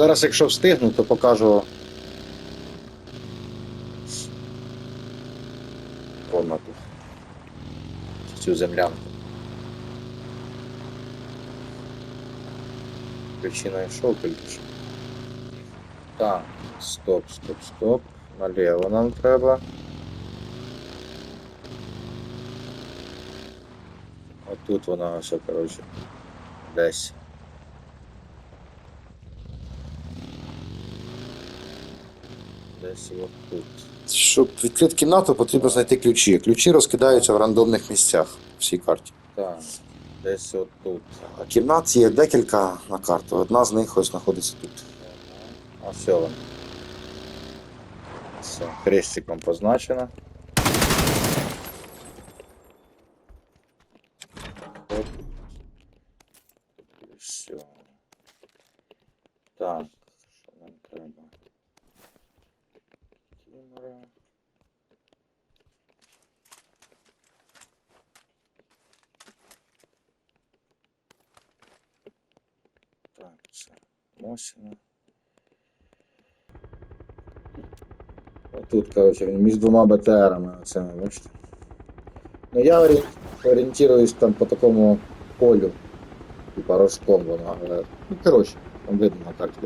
Зараз, якщо встигну, то покажу. Комнату. Цю землянку. Ключі знайшов ключ. Так, стоп, стоп, стоп. Наліво нам треба. Отут вона все, коротше. Десь. Десь отут. Щоб відкрити кімнату, потрібно знайти ключі. Ключі розкидаються в рандомних місцях в всій карті. Так, десь отут. А кімнат є декілька на карту. Одна з них ось знаходиться тут. А все вон. Все, хрестиком позначено. Все. Так, що нам треба? Кімера. Так, це Мосіна. Тут, коротше, він між двома БТРами, оце, бачите. Ну я орі- орієнтуюсь там по такому полю, типа рожком воно, але. Ну, коротше, там видно на карті.